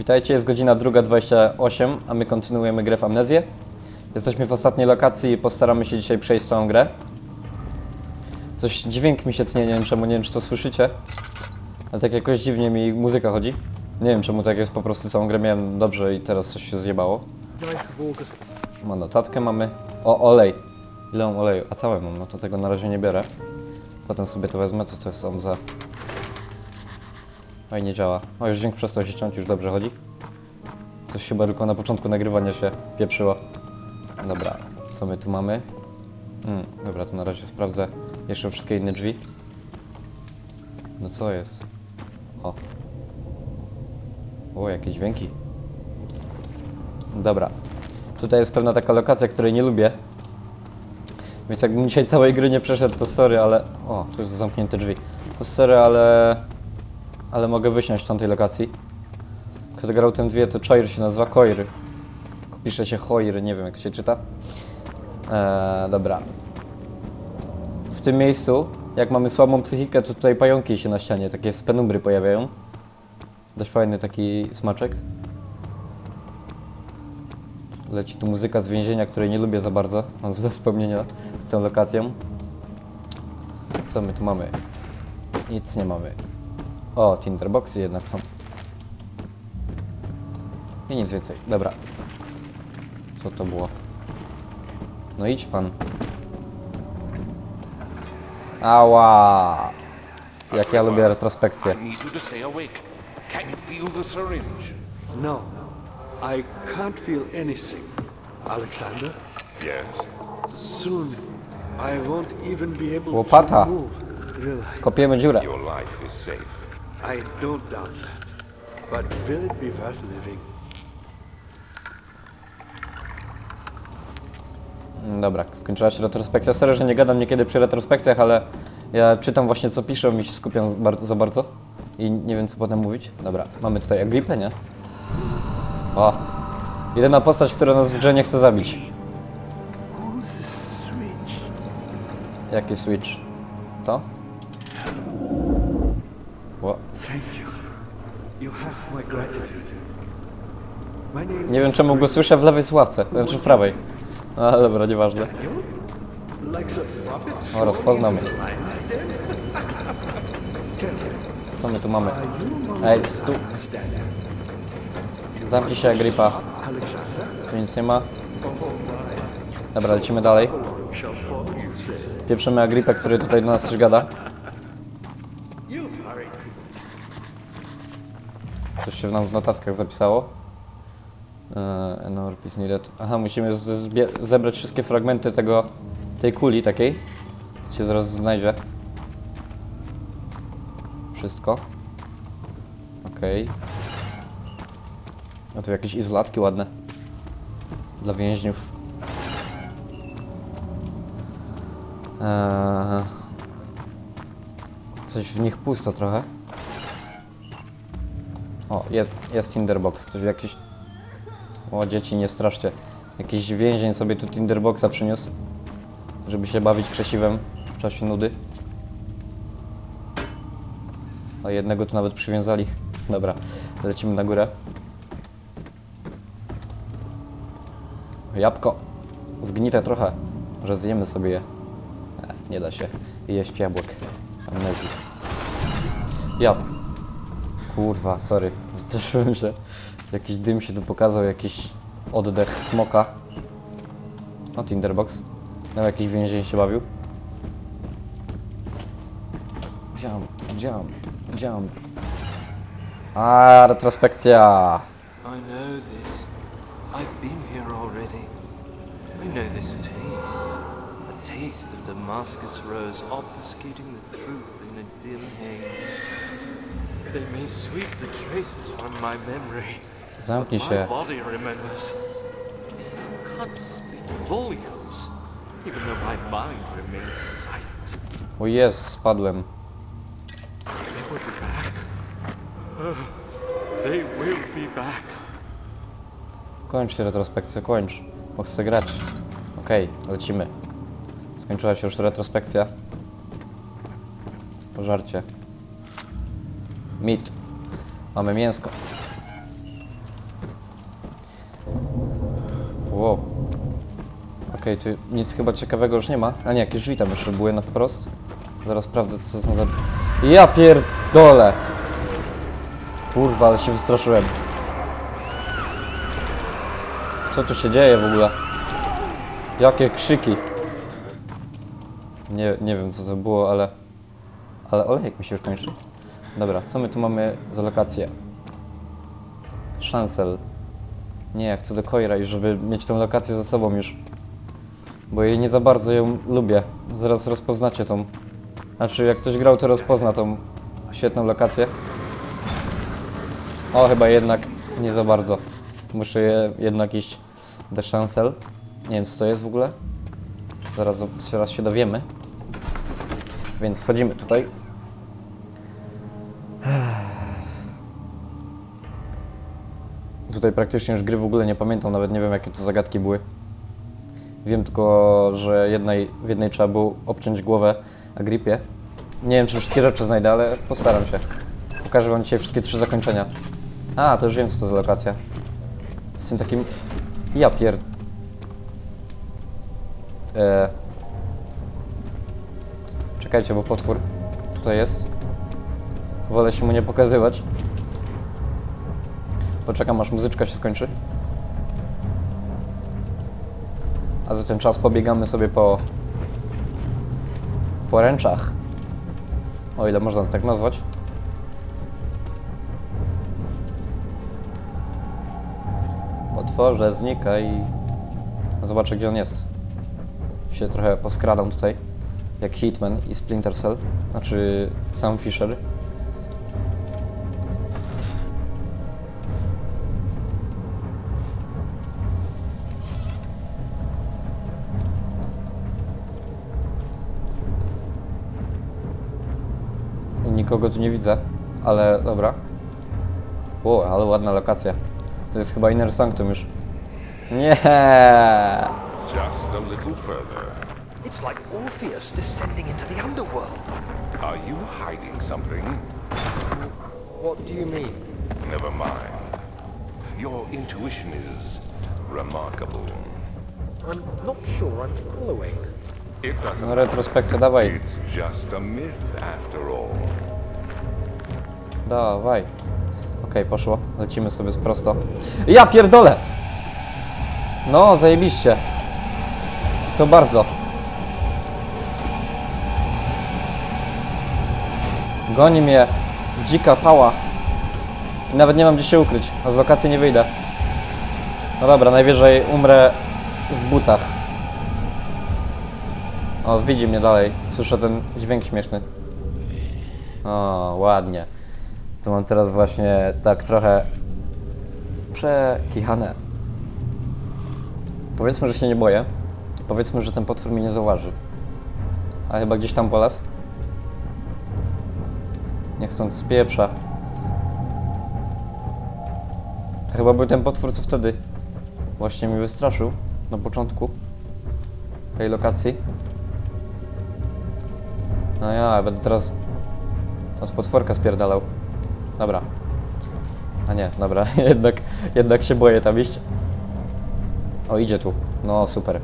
Witajcie, jest godzina 2.28, a my kontynuujemy grę w Amnezję. Jesteśmy w ostatniej lokacji i postaramy się dzisiaj przejść całą grę. Coś, dźwięk mi się tnie, nie wiem czemu, nie wiem czy to słyszycie. Ale tak jakoś dziwnie mi muzyka chodzi. Nie wiem czemu tak jest, po prostu całą grę miałem dobrze i teraz coś się zjebało. 9th of August. Ma notatkę mamy. O, olej. Ile mam oleju? A całe mam, no to tego na razie nie biorę. Potem sobie to wezmę, co to jest on za... Fajnie działa. O, już dźwięk przestał się ciąć, już dobrze chodzi. Coś chyba tylko na początku nagrywania się pieprzyło. Dobra, co my tu mamy? Mm, dobra, to na razie sprawdzę jeszcze wszystkie inne drzwi. No co jest? O. O, jakie dźwięki. Dobra. Tutaj jest pewna taka lokacja, której nie lubię. Więc jakbym dzisiaj całej gry nie przeszedł, to sorry, ale... O, tu jest zamknięte drzwi. To sorry, ale... Ale mogę wysiąść w tamtej lokacji. Kto grał ten dwie, to Choir się nazywa Koir. Tylko pisze się Choir, nie wiem jak się czyta. Eee, dobra. W tym miejscu, jak mamy słabą psychikę, to tutaj pająki się na ścianie, takie z penumbry pojawiają. Dość fajny taki smaczek. Leci tu muzyka z więzienia, której nie lubię za bardzo. Mam złe wspomnienia z tą lokacją. Co my tu mamy? Nic nie mamy. O, Tinderboxy jednak są. I nic więcej. Dobra. Co to było? No idź pan. Ała! Jak ja lubię retrospekcję. I need you to stay awake. Can you feel the syringe? No, I can't feel anything. Alexander, Yes. soon I won't even be able Łopata. to move, will Kopiemy dziurę. Your life is safe. I? Don't doubt that. But will it be worth living? Mm, Dobra, skończyła się retrospekcja. Sorry, że nie gadam niekiedy przy retrospekcjach, ale ja czytam właśnie co piszą i się skupiam bardzo, za bardzo i nie wiem co potem mówić. Dobra, mamy tutaj Agripę, nie? O! Jedyna postać, która nas w grze nie chce zabić. Jaki switch? To? Ło. Thank you. You have my gratitude. My name Nie wiem czemu go słyszę w lewej słuchawce, znaczy w prawej. No, Ale dobra, nieważne. O, rozpoznam. Co my tu mamy? Ej, stu... Zamknij się, Agripa. Tu nic nie ma. Dobra, lecimy dalej. Pieprzymy Agripę, który tutaj do nas coś gada. You hurried. Coś się nam w notatkach zapisało. Eee, Enor piece needed. Aha, musimy zebrać wszystkie fragmenty tego, tej kuli takiej. Co się zaraz znajdzie. Wszystko. Okej. A tu jakieś izolatki ładne. Dla więźniów. Eee, coś w nich pusto trochę. O, jest, Tinderbox. Ktoś jakiś... O, dzieci, nie straszcie. Jakiś więzień sobie tu Tinderboxa przyniósł, żeby się bawić krzesiwem w czasie nudy. A jednego tu nawet przywiązali. Dobra, lecimy na górę. Jabłko. Zgnite trochę. Może zjemy sobie je. E, nie da się jeść jabłek. Amnezji. Jabł. Kurwa, sorry. Zderzyłem się. Jakiś dym się tu pokazał, jakiś oddech smoka. O, Tinderbox. Tam jakiś więzień się bawił. Jump, jump, jump. A, retrospekcja. I know this. I've been here already. I know this taste. A taste of Damascus rose obfuscating the truth in a dim haze. Zamknij się. O jest, spadłem. Kończ się retrospekcję, kończ. Bo chcę grać. Okej, lecimy. Skończyła się już retrospekcja. Pożarcie. Mit. Mamy mięsko. Wow. Okej, okay, tu nic chyba ciekawego już nie ma. A nie, jakieś drzwi tam jeszcze były na wprost. Zaraz sprawdzę, co są za... Ja pierdolę! Kurwa, ale się wystraszyłem. Co tu się dzieje w ogóle? Jakie krzyki? Nie, nie wiem, co to było, ale... Ale olejek mi się już kończy. Dobra, co my tu mamy za lokację? Szansel. Nie, jak co do Koira i żeby mieć tą lokację za sobą już. Bo jej nie za bardzo ją lubię. Zaraz rozpoznacie tą. Znaczy, jak ktoś grał, to rozpozna tą świetną lokację. O, chyba jednak nie za bardzo. Muszę je, jednak iść do Chancel. Nie wiem, co to jest w ogóle. Zaraz, zaraz się dowiemy. Więc wchodzimy tutaj. Tutaj praktycznie już gry w ogóle nie pamiętam, nawet nie wiem jakie to zagadki były. Wiem tylko, że jednej, w jednej trzeba było obciąć głowę Agripie. Nie wiem, czy wszystkie rzeczy znajdę, ale postaram się. Pokażę wam dzisiaj wszystkie trzy zakończenia. A, to już wiem, co to za lokacja. Z tym takim... Ja pier... E... Czekajcie, bo potwór tutaj jest. Wolę się mu nie pokazywać. Poczekam, aż muzyczka się skończy. A za ten czas pobiegamy sobie po poręczach. O ile można tak nazwać. Otworzę, znikaj. Zobaczę gdzie on jest. Się trochę poskradam tutaj. Jak Hitman i Splinter Cell. Znaczy Sam Fisher. Nikogo tu nie widzę, ale dobra. O, ale ładna lokacja. To jest chyba Inner Sanctum już. Nie. Just a little further. It's like Orpheus descending into the underworld. Are you hiding something? What do you mean? Never mind. Your intuition is remarkable. I'm not sure I'm following. It doesn't No retrospekcja, dawaj. It's just a myth after all. Dawaj. Okej, poszło. Lecimy sobie z prosto. Ja pierdolę! No, zajebiście. To bardzo. Goni mnie dzika pała. I nawet nie mam gdzie się ukryć, a z lokacji nie wyjdę. No dobra, najwyżej umrę w butach. O, widzi mnie dalej. Słyszę ten dźwięk śmieszny. O, ładnie. To mam teraz właśnie tak trochę przekichane. Powiedzmy, że się nie boję. Powiedzmy, że ten potwór mnie nie zauważy. A chyba gdzieś tam polas. Niech stąd spieprza. To chyba był ten potwór, co wtedy właśnie mnie wystraszył na początku tej lokacji. No ja będę teraz od potworka spierdalał. Dobra. A nie, dobra, jednak, jednak się boję tam iść. O, idzie tu. No, super.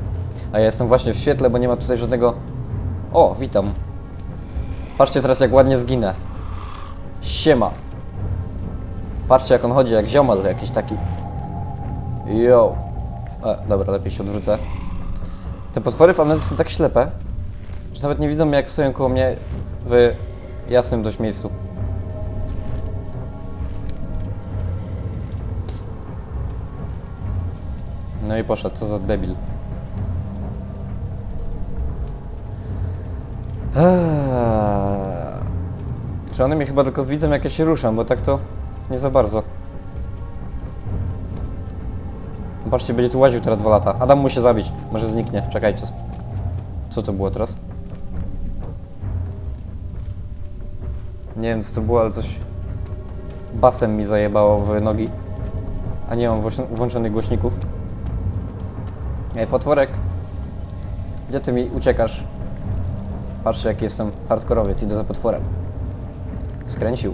A ja jestem właśnie w świetle, bo nie ma tutaj żadnego... O, witam. Patrzcie teraz, jak ładnie zginę. Siema. Patrzcie, jak on chodzi, jak ziomal jakiś taki. Yo. E, dobra, lepiej się odwrócę. Te potwory w Amnezy są tak ślepe, że nawet nie widzą, jak stoją koło mnie w jasnym dość miejscu. No i poszedł, co za debil. Eee. Czy one mnie chyba tylko widzą, jak ja się ruszam, bo tak to nie za bardzo. Patrzcie, będzie tu łaził teraz dwa lata. Adam musi zabić. Może zniknie. Czekajcie. Co to było teraz? Nie wiem, co to było, ale coś... Basem mi zajebało w nogi. A nie mam włącz- włączonych głośników. Ej, potworek. Gdzie ty mi uciekasz? Patrzcie, jaki jestem hardkorowiec. Idę za potworem. Skręcił.